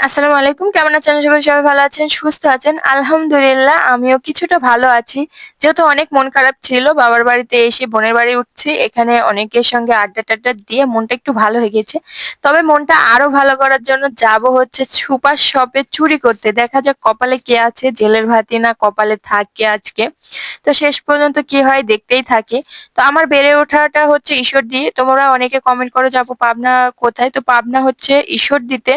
আসসালামু আলাইকুম। কেমন আছেন? করি সবাই ভালো আছেন, সুস্থ আছেন। আলহামদুলিল্লাহ, আমিও কিছুটা ভালো আছি। যেহেতু অনেক মন খারাপ ছিল, বাবার বাড়িতে এসে বোনের বাড়ি উঠছি। এখানে অনেকের সঙ্গে আড্ডা টাড্ডা দিয়ে মনটা একটু ভালো হয়ে গেছে। তবে মনটা আরও ভালো করার জন্য যাব হচ্ছে সুপার শপে চুরি করতে। দেখা যাক কপালে কে আছে, জেলের ভাতি না কপালে থাকে আজকে। তো শেষ পর্যন্ত কি হয় দেখতেই থাকি। তো আমার বেড়ে ওঠাটা হচ্ছে ঈশ্বর দিয়ে তোমরা অনেকে কমেন্ট করো যাব পাবনা কোথায়? তো পাবনা হচ্ছে ঈশ্বর দিতে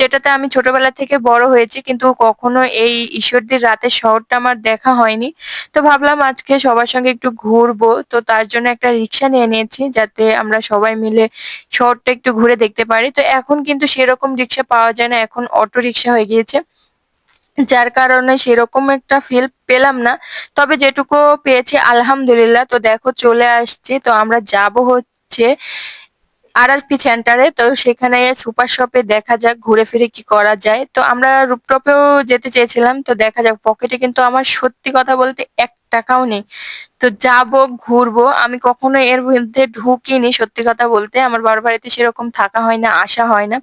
যেটাতে আমি ছোটবেলা থেকে বড় হয়েছি, কিন্তু কখনো এই ঈশ্বরদীর রাতের শহরটা আমার দেখা হয়নি। তো ভাবলাম আজকে সবার সঙ্গে একটু ঘুরবো, তো তার জন্য একটা রিক্সা নিয়ে নিয়েছি, যাতে আমরা সবাই মিলে শহরটা একটু ঘুরে দেখতে পারি। তো এখন কিন্তু সেরকম রিক্সা পাওয়া যায় না, এখন অটো রিক্সা হয়ে গিয়েছে। যার কারণে সেরকম একটা ফিল পেলাম না, তবে যেটুকু পেয়েছি, আলহামদুলিল্লাহ। তো দেখো, চলে আসছি, তো আমরা যাব হচ্ছে আরআরপি সেন্টারে তো সেখানে সুপার শপে দেখা যাক ঘুরে ফিরে কি করা যায়। তো আমরা রুপটপেও যেতে চেয়েছিলাম, তো দেখা যাক পকেটে কিন্তু আমার সত্যি কথা বলতে এক টাকাও নেই। তো যাব, ঘুরবো, আমি কখনো এর মধ্যে ঢুকিনি সত্যি কথা বলতে। আমার বাবার বাড়িতে সেরকম থাকা হয় না, আসা হয় না।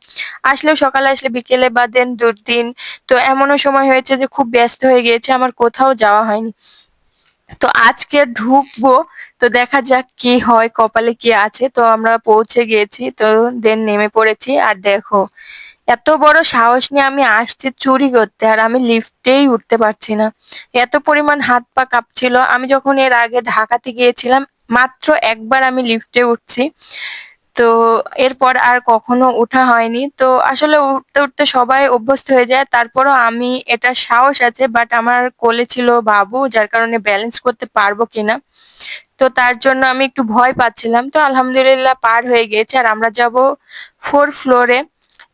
আসলেও সকালে আসলে বিকেলে বা দেন দুদিন তো এমনও সময় হয়েছে যে খুব ব্যস্ত হয়ে গিয়েছে, আমার কোথাও যাওয়া হয়নি। তো আজকে ঢুকবো, তো দেখা যাক কি হয়, কপালে কি আছে। তো আমরা পৌঁছে গিয়েছি তো দেন নেমে পড়েছি। আর দেখো, এত বড় সাহস নিয়ে আমি আসছি চুরি করতে, আর আমি লিফটেই উঠতে পারছি না। এত পরিমাণ হাত পা কাঁপছিল। আমি যখন এর আগে ঢাকাতে গিয়েছিলাম, মাত্র একবার আমি লিফটে উঠছি। তো এরপর আর কখনো ওঠা হয়নি। তো আসলে উঠতে উঠতে সবাই অভ্যস্ত হয়ে যায়। তারপরও আমি এটা সাহস আছে বাট আমার কোলে ছিল বাবু, যার কারণে ব্যালেন্স করতে পারব কিনা। তো তার জন্য আমি একটু ভয় পাচ্ছিলাম। তো আলহামদুলিল্লাহ পার হয়ে গিয়েছে, আর আমরা যাব ফোর ফ্লোরে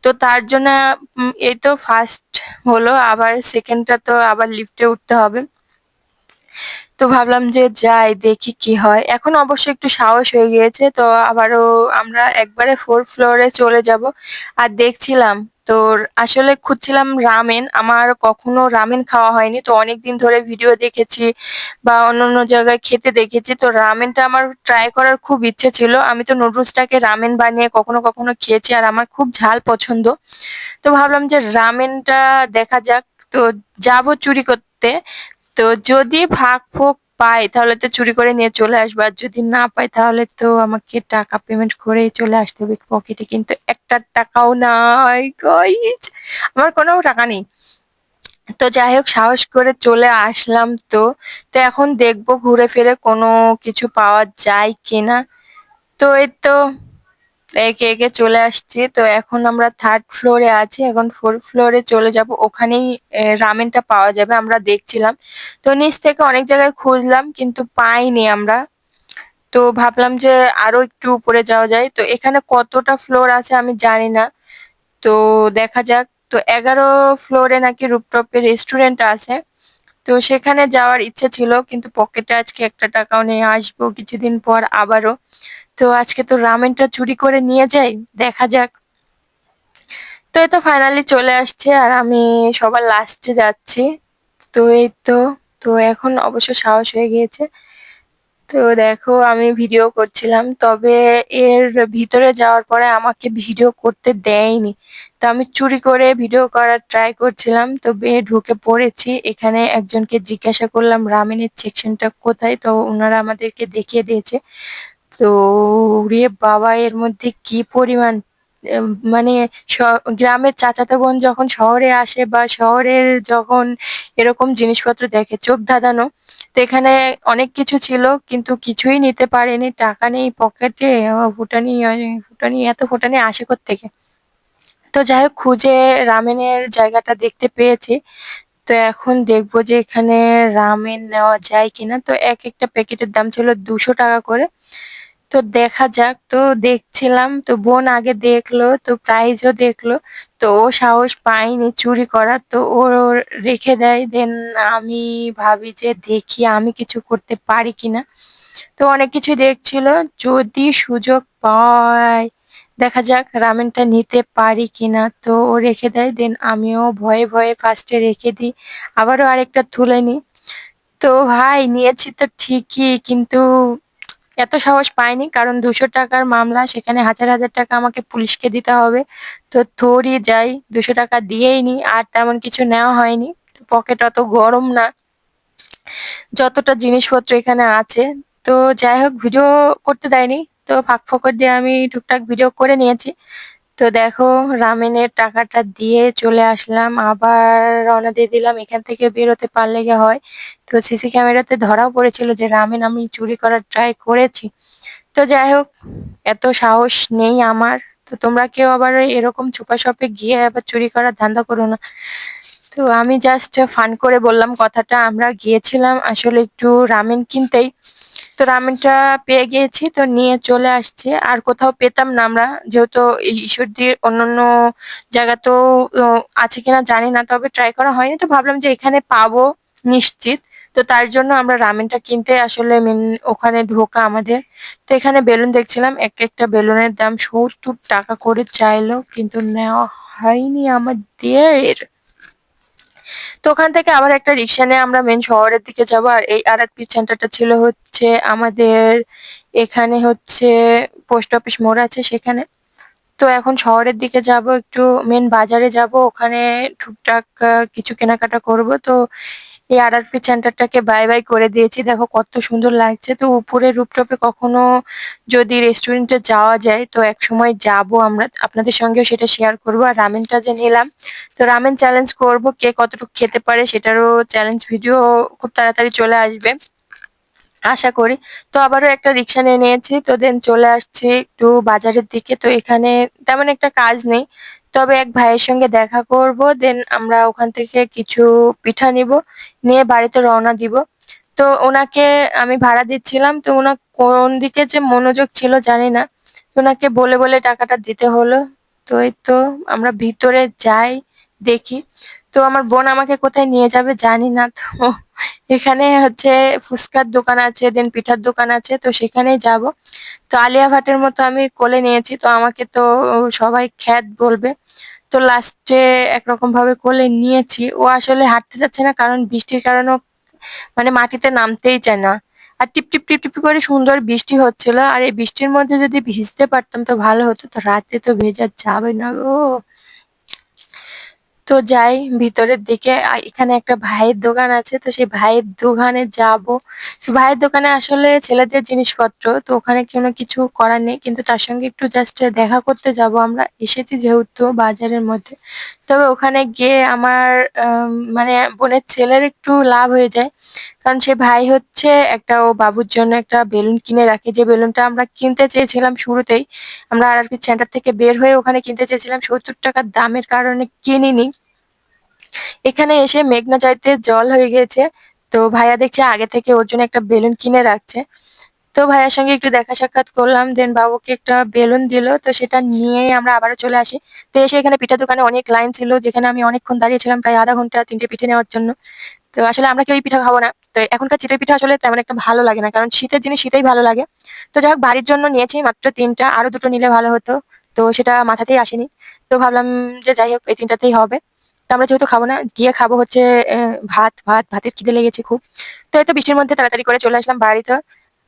তো তার জন্য এই তো ফার্স্ট হলো, আবার সেকেন্ডটা তো আবার লিফটে উঠতে হবে। তো ভাবলাম যে যাই, দেখি কি হয়। এখন অবশ্য একটু সাহস হয়ে গিয়েছে, তো আবারও আমরা একবারে ফোর ফ্লোরে চলে যাব। আর দেখছিলাম তোর, আসলে খুঁজছিলাম রামেন আমার কখনো রামেন খাওয়া হয়নি। তো অনেকদিন ধরে ভিডিও দেখেছি বা অন্য অন্য জায়গায় খেতে দেখেছি। তো রামেনটা আমার ট্রাই করার খুব ইচ্ছে ছিল। আমি তো নুডলসটাকে রামেন বানিয়ে কখনো কখনো খেয়েছি আর আমার খুব ঝাল পছন্দ। তো ভাবলাম যে রামেনটা দেখা যাক। তো যাব চুরি করতে। তো যদি ফাঁক ফোক পাই, তাহলে তো চুরি করে নিয়ে চলে আসব। আর যদি না পাই, তাহলে তো আমাকে টাকা পেমেন্ট করেই চলে আসতে হবে পকেটে কিন্তু একটা টাকাও নাই আমার কোনো টাকা নেই। তো যাই হোক, সাহস করে চলে আসলাম তো। তো এখন দেখব ঘুরে ফিরে কোনো কিছু পাওয়া যায় কিনা। তো এই তো একে একে চলে আসছি। তো এখন আমরা থার্ড ফ্লোরে আছি। এখন ফোর্থ ফ্লোরে চলে যাব। ওখানেই রামেনটা পাওয়া যাবে। আমরা দেখছিলাম। তো নিচ থেকে অনেক জায়গায় খুঁজলাম, কিন্তু পাইনি আমরা। তো ভাবলাম যে আরও একটু উপরে যাওয়া যায়। তো এখানে কতটা ফ্লোর আছে আমি জানি না। তো দেখা যাক। তো এগারো ফ্লোরে নাকি রুপটপে রেস্টুরেন্ট আছে। তো সেখানে যাওয়ার ইচ্ছে ছিল, কিন্তু পকেটে আজকে একটা টাকাও নিয়ে আসব। কিছুদিন পর আবারও। তো আজকে তো রামেনটা চুরি করে নিয়ে যাই, দেখা যাক। তো এই তো ফাইনালি চলে আসছে আর আমি সবার লাস্টে যাচ্ছি। তো এই তো তো এখন অবশ্য সাহস হয়ে গিয়েছে। তো দেখো আমি ভিডিও করছিলাম, তবে এর ভিতরে যাওয়ার পরে আমাকে ভিডিও করতে দেয়নি। তো আমি চুরি করে ভিডিও করার ট্রাই করছিলাম, তো বেয়ে ঢুকে পড়েছি। এখানে একজনকে জিজ্ঞাসা করলাম, রামিনের সেকশনটা কোথায়? তো ওনারা আমাদেরকে দেখিয়ে দিয়েছে। তো রে বাবা, এর মধ্যে কি পরিমাণ? মানে গ্রামের চাচাতো বোন যখন শহরে আসে বা শহরের যখন এরকম জিনিসপত্র দেখে, চোখ ধাঁধানো, তো এখানে অনেক কিছু ছিল, কিন্তু কিছুই নিতে পারেনি, টাকা নেই পকেটে ফুটানি ফুটানি, এত ফুটানি আসে থেকে তো যাই হোক, খুঁজে রামেনের জায়গাটা দেখতে পেয়েছি। তো এখন দেখব যে এখানে রামেন নেওয়া যায় কিনা। তো এক একটা প্যাকেটের দাম ছিল দুশো টাকা করে। তো দেখা যাক, তো দেখছিলাম, তো বোন আগে দেখল, তো প্রাইজও দেখল, তো ও সাহস পায়নি চুরি করার, তো ও রেখে দেয়, দেন আমি ভাবি যে দেখি আমি কিছু করতে পারি কিনা। তো অনেক কিছু দেখছিল, যদি সুযোগ পায়, দেখা যাক রামেনটা নিতে পারি কিনা, তো ও রেখে দেয়, দেন আমিও ভয়ে ভয়ে ফার্স্টে রেখে দিই, আবারও আরেকটা তুলে নিই। তো ভাই, নিয়েছি তো ঠিকই, কিন্তু এত সাহস পাইনি, কারণ দুশো টাকার মামলা, সেখানে হাজার হাজার টাকা আমাকে পুলিশকে দিতে হবে। তো থরি যাই, দুশো টাকা দিয়েই নি, আর তেমন কিছু নেওয়া হয়নি। পকেট অত গরম না, যতটা জিনিসপত্র এখানে আছে। তো যাই হোক ভিডিও করতে দেয়নি। তো ফাঁক ফকর দিয়ে আমি টুকটাক ভিডিও করে নিয়েছি। তো দেখো, রামেনের টাকাটা দিয়ে চলে আসলাম। আবার রওনা দিয়ে দিলাম। এখান থেকে বেরোতে পারলে গিয়ে হয়। তো সিসি ক্যামেরাতে ধরাও পড়েছিল যে, রামেন, আমি চুরি করার ট্রাই করেছি। তো যাই হোক, এত সাহস নেই আমার। তো তোমরা কেউ আবার এরকম চুপা শপে গিয়ে আবার চুরি করার ধান্দা করো না। তো আমি জাস্ট ফান করে বললাম কথাটা। আমরা গিয়েছিলাম আসলে একটু রামেন কিনতেই তো রামেনটা পেয়ে গিয়েছি তো নিয়ে চলে আসছে। আর কোথাও পেতাম না আমরা যেহেতু ঈশ্বরদীর অন্যান্য আহ, আছে কিনা জানি না তবে ট্রাই করা হয়নি। তো ভাবলাম যে এখানে পাবো নিশ্চিত। তো তার জন্য আমরা রামেনটা কিনতে আসলে মেন ওখানে ঢোকা আমাদের। তো এখানে বেলুন দেখছিলাম এক একটা বেলুনের দাম সত্তর টাকা করে চাইলো কিন্তু নেওয়া হয়নি আমাদের। তো ওখান থেকে আবার একটা রিক্সা নিয়ে আমরা মেন শহরের দিকে যাব। আর এই আরাতপীর সেন্টারটা ছিল হচ্ছে আমাদের এখানে হচ্ছে পোস্ট অফিস মোড় আছে সেখানে। তো এখন শহরের দিকে যাব, একটু মেন বাজারে যাব। ওখানে টুকটাক কিছু কেনাকাটা করব। তো এই আরআরপি সেন্টারটাকে বাই বাই করে দিয়েছি। দেখো কত সুন্দর লাগছে। তো উপরে রুপটপে কখনো যদি রেস্টুরেন্টে যাওয়া যায়, তো এক সময় যাব আমরা। আপনাদের সঙ্গেও সেটা শেয়ার করব। আর রামেনটা যে নিলাম, তো রামেন চ্যালেঞ্জ করব। কে কতটুকু খেতে পারে সেটারও চ্যালেঞ্জ ভিডিও খুব তাড়াতাড়ি চলে আসবে। আশা করি। তো আবারও একটা রিক্সা নিয়ে নিয়েছি। তো দেন চলে আসছি একটু বাজারের দিকে। তো এখানে তেমন একটা কাজ নেই। তবে এক ভাইয়ের সঙ্গে দেখা করব দেন আমরা ওখান থেকে কিছু পিঠা নিব, নিয়ে বাড়িতে রওনা দিব। তো ওনাকে আমি ভাড়া দিচ্ছিলাম, তো ওনার কোন দিকে যে মনোযোগ ছিল জানি না। ওনাকে বলে বলে টাকাটা দিতে হলো। তো এই তো আমরা ভিতরে যাই, দেখি। তো আমার বোন আমাকে কোথায় নিয়ে যাবে জানি না তো। এখানে হচ্ছে ফুচকার দোকান আছে দেন পিঠার দোকান আছে, তো সেখানেই যাব। তো আলিয়া ভাটের মতো আমি কোলে নিয়েছি, তো আমাকে তো সবাই খ্যাত বলবে। তো লাস্টে একরকম ভাবে কোলে নিয়েছি। ও আসলে হাঁটতে যাচ্ছে না, কারণ বৃষ্টির কারণে মানে মাটিতে নামতেই চায় না। আর টিপ টিপ টিপ টিপ করে সুন্দর বৃষ্টি হচ্ছিল। আর এই বৃষ্টির মধ্যে যদি ভিজতে পারতাম তো ভালো হতো, তো রাতে তো ভেজা যাবে না গো। তো যাই ভিতরের দিকে এখানে একটা ভাইয়ের দোকান আছে তো সেই ভাইয়ের দোকানে যাব। ভাইয়ের দোকানে আসলে ছেলেদের জিনিসপত্র তো ওখানে কোনো কিছু করার নেই কিন্তু তার সঙ্গে একটু জাস্ট দেখা করতে যাব আমরা। এসেছি যেহেতু বাজারের মধ্যে। তবে ওখানে গিয়ে আমার আম, মানে বোনের ছেলের একটু লাভ হয়ে যায়। কারণ সে ভাই হচ্ছে একটা ও বাবুর জন্য একটা বেলুন কিনে রাখে। যে বেলুনটা আমরা কিনতে চেয়েছিলাম শুরুতেই আমরা আরআরপি সেন্টার থেকে বের হয়ে ওখানে কিনতে চেয়েছিলাম। সত্তর টাকার দামের কারণে কিনিনি। এখানে এসে মেঘনা চাইতে জল হয়ে গেছে তো ভাইয়া দেখছে আগে থেকে ওর জন্য একটা বেলুন কিনে রাখছে। তো ভাইয়ার সঙ্গে একটু দেখা সাক্ষাৎ করলাম দেন বাবুকে একটা বেলুন দিল। তো সেটা নিয়ে আমরা আবারও চলে আসি। তো এসে এখানে পিঠা দোকানে অনেক লাইন ছিল, যেখানে আমি অনেকক্ষণ দাঁড়িয়েছিলাম প্রায় আধা ঘণ্টা, তিনটে পিঠে নেওয়ার জন্য। তো আসলে আমরা কেউই পিঠা খাব না। তো এখনকার চিতই পিঠা আসলে তেমন একটা ভালো লাগে না, কারণ শীতের জিনিস শীতেই ভালো লাগে। তো যাই হোক, বাড়ির জন্য নিয়েছি মাত্র তিনটা আরও দুটো নিলে ভালো হতো। তো সেটা মাথাতেই আসেনি। তো ভাবলাম যে যাই হোক, এই তিনটাতেই হবে। আমরা যেহেতু খাব না, গিয়ে খাব হচ্ছে ভাত ভাত, ভাতের খিদে লেগেছে খুব। তো এই তো বৃষ্টির মধ্যে তাড়াতাড়ি করে চলে আসলাম বাড়িতে।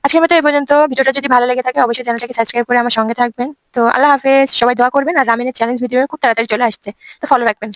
আজকের মতো এই পর্যন্ত। ভিডিওটা যদি ভালো লেগে থাকে, অবশ্যই চ্যানেলটাকে সাবস্ক্রাইব করে আমার সঙ্গে থাকবেন। তো আল্লাহ হাফেজ, সবাই দোয়া করবেন। আর রামিনের চ্যালেঞ্জ ভিডিও খুব তাড়াতাড়ি চলে আসছে। তো ফলো রাখবেন।